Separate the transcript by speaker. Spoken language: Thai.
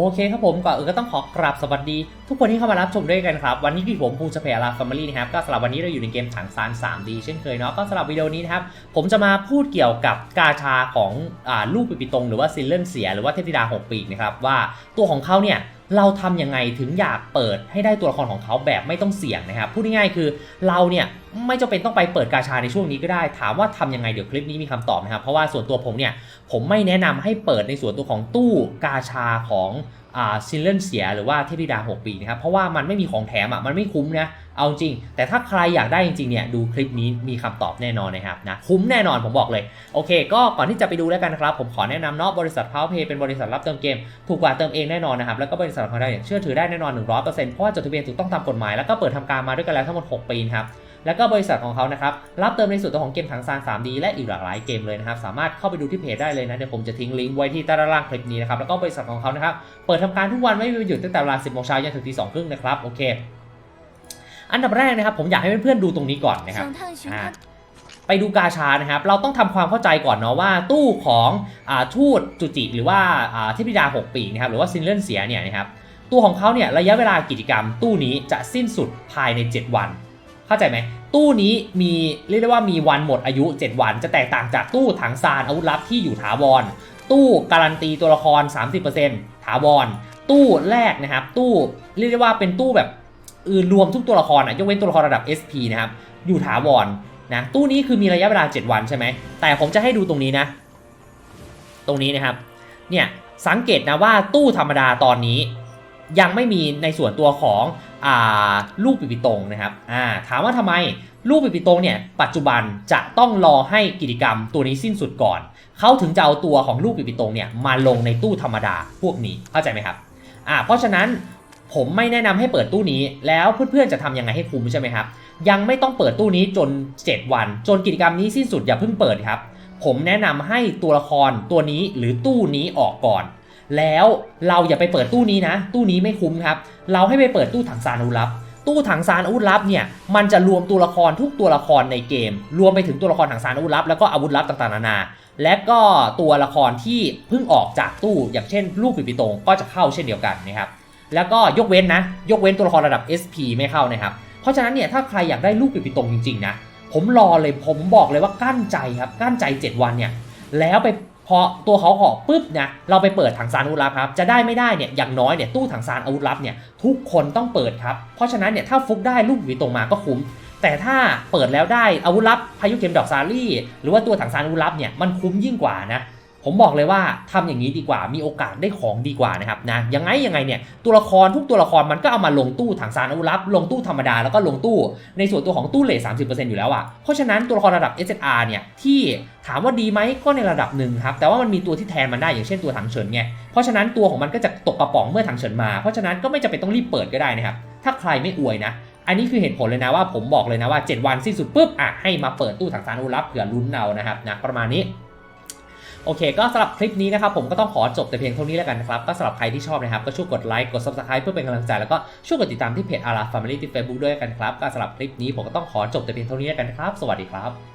Speaker 1: โอเคครับผมก่อนอื่นก็ต้องขอกราบสวัสดี ทุกคนที่เข้ามารับชมด้วยกันครับ วันนี้ที่ผมภูมิสเปียร์ลาฟมิลี่นะครับก็สำหรับวันนี้เราอยู่ในเกมถังซาน 3D เช่นเคยเนาะก็สำหรับวิดีโอนี้นะครับผมจะมาพูดเกี่ยวกับกาชาของอ่าลูกปิปิตงหรือว่าซิลเลนเสีย หรือว่าเทพธิดา 6 ปีกนะครับว่าตัวของเขาเนี่ยเราทำยังไงถึงอยากเปิดให้ได้ตัวละครของเขาแบบไม่ต้องเสี่ยงนะครับพูดง่ายๆคือเราเนี่ยไม่จำเป็นต้องไปเปิดกาชาในช่วงนี้ก็ได้ ถามว่าทำยังไงเดี๋ยวคลิปนี้มีคำตอบนะครับเพราะว่าส่วนตัวผมเนี่ยผมไม่แนะนำให้เปิดในส่วนตัวของตู้กาชาของ ซิลเลนเสียหรือว่าเทพธิดา 6 ปีนะครับเพราะว่ามันไม่มีของแถมอะมันไม่คุ้มนะเอาจริง แต่ถ้าใครอยากได้จริงๆเนี่ยดูคลิปนี้มีคำตอบแน่นอนนะครับนะคุ้มแน่นอนผมบอกเลยโอเค ก็ก่อนที่จะไปดูแล้วกันนะครับผมขอแนะนำเนาะบริษัท Powerpay เป็นบริษัทรับเติมเกมถูกกว่าเติมเองแน่นอนนะครับแล้วก็บริษัทของเราเนี่ยเชื่อถือได้แน่นอน 100%เพราะว่าจดทะเบียนถูกต้องตามกฎหมายแล้วก็เปิดทำการมาด้วยกันแล้วทั้งหมด 6 ปีครับ แล้วก็บริษัทของเขานะครับรับเติมในส่วนตัวของเกมถังซาน 3D และอีกหลากหลายเกมเลยนะครับสามารถเข้าไปดูที่เพจได้เลยนะเดี๋ยวผมจะทิ้งลิงก์ไว้ที่ใต้ล่างคลิปนี้นะครับแล้วก็บริษัทของเขานะครับเปิดทำการทุกวันไม่มีวันหยุดตั้งแต่เวลา 10โมงเช้ายันถึงตีสองครึ่งนะครับโอเค อันดับแรกนะครับผมอยากให้เพื่อนๆดูตรงนี้ก่อนนะครับไปดูกาชานะครับ เราต้องทำความเข้าใจก่อนเนาะว่าตู้ของอทูตจุจิ หรือว่าเทพธิดา 6 ปีนะครับหรือว่าซินเลนเสียเนี่ยนะครับตัวของเขาเนี่ยระยะเวลากิจกรรมตู้นี้จะสิ้นสุดภายใน 7 วัน เข้าใจไหม ตู้นี้มีเรียกได้ว่ามีวันหมดอายุ 7 วัน จะแตกต่างจากตู้ถังซานอาวุธลับที่อยู่ถาวร ตู้การันตีตัวละคร 30%ถาวร ตู้แรกนะครับตู้เรียกได้ว่าเป็นตู้แบบอื่นรวมทุกตัวละครอะยกเว้นตัวละครระดับ SP นะครับอยู่ถาวรนะตู้นี้คือมีระยะเวลา 7 วันใช่ไหมแต่ผมจะให้ดูตรงนี้นะ ตรงนี้นะครับเนี่ยสังเกตนะว่าตู้ธรรมดาตอนนี้ ยังไม่มีในส่วนตัวของอลูกปิปิตงนะครับถามว่าทำไมลูกปิปิตงเนี่ยปัจจุบันจะต้องรอให้กิจกรรมตัวนี้สิ้นสุดก่อน เขาถึงจะเอาตัวของลูกปิปิตงเนี่ยมาลงในตู้ธรรมดาพวกนี้เข้าใจไหมครับอ่าเพราะฉะนั้นผมไม่แนะนำให้เปิดตู้นี้ แล้วเพื่อนๆจะทำยังไงให้คุ้มใช่ไหมครับ ยังไม่ต้องเปิดตู้นี้จน 7 วัน จนกิจกรรมนี้สิ้นสุดอย่าเพิ่งเปิดครับ ผมแนะนำให้ตัวละครตัวนี้หรือตู้นี้ออกก่อน แล้วเราอย่าไปเปิดตู้นี้นะ ตู้นี้ไม่คุ้มครับ เราให้ไปเปิดตู้ถังซานอุลับ ตู้ถังซานอุลับเนี่ยมันจะรวมตัวละครทุกตัวละครในเกม รวมไปถึงตัวละครถังซานอุลับแล้วก็อาวุธลับต่างๆนานาและก็ตัวละครที่เพิ่งออกจากตู้อย่างเช่น ลูกปิปิตงก็จะเข้าเช่นเดียวกันนะครับแล้วก็ยกเว้นนะ ยกเว้นตัวละครระดับ SP ไม่เข้านะครับ เพราะฉะนั้นเนี่ยถ้าใครอยากได้ลูกปิปิตรงจริงๆนะผมรอเลยผมบอกเลยว่ากั้นใจครับกั้นใจ 7 วันเนี่ยแล้วไป อตัวเขาออปุ๊บนะเราไปเปิดถังซานอาวุธลับครับจะได้ไม่ได้เนี่ยอย่างน้อยเนี่ยตู้ถังซานอาวุธลับเนี่ยทุกคนต้องเปิดครับเพราะฉะนั้นเนี่ยถ้าฟุกได้ลูกหวีตรงมาก็คุ้มแต่ถ้าเปิดแล้วได้อาวุธลับพายุเข็มดอกซารี่ หรือว่าตัวถังซานอาวุธลับเนี่ยมันคุ้มยิ่งกว่านะ ผมบอกเลยว่าทำอย่างนี้ดีกว่ามีโอกาสได้ของดีกว่านะครับนะยังไงยังไงเนี่ยตัวละครทุกตัวละครมันก็เอามาลงตู้ถังซานอาวุธลับ ลงตู้ธรรมดาแล้วก็ลงตู้ในส่วนตัวของตู้เลท30%อยู่แล้วอะ่ะเพราะฉะนั้นตัวละครระดับ SSR เนี่ยที่ถามว่าดีไหมก็ในระดับหนึ่งครับแต่ว่ามันมีตัวที่แทนมันได้อย่างเช่นตัวถังเฉินไงเพราะฉะนั้นตัวของมันก็จะตกกระป๋องเมื่อถังเฉินมา เพราะฉะนั้นก็ไม่จำเป็นต้องรีบเปิดก็ได้นะครับถ้าใครไม่อวยนะอันนี้คือเหตุผลเลยนะว่าผมบอกเลยนะว่า 7 วันสิ้นสุดปุ๊บอะให้มาเปิดตู้ถังซานอาวุธลับเผื่อลุ้นเอานะครับนะประมาณนี้ โอเค ก็สำหรับคลิปนี้นะครับ ผมก็ต้องขอจบแต่เพียงเท่านี้แล้วกันนะครับ ก็สำหรับใครที่ชอบนะครับ ก็ช่วยกดไลค์กด subscribe เพื่อเป็นกำลังใจแล้วก็ช่วยกดติดตามที่เพจอาราฟามิลี่ที่เฟซบุ๊กด้วยกันครับก็สำหรับคลิปนี้ผมก็ต้องขอจบแต่เพียงเท่านี้แล้วกันครับ สวัสดีครับ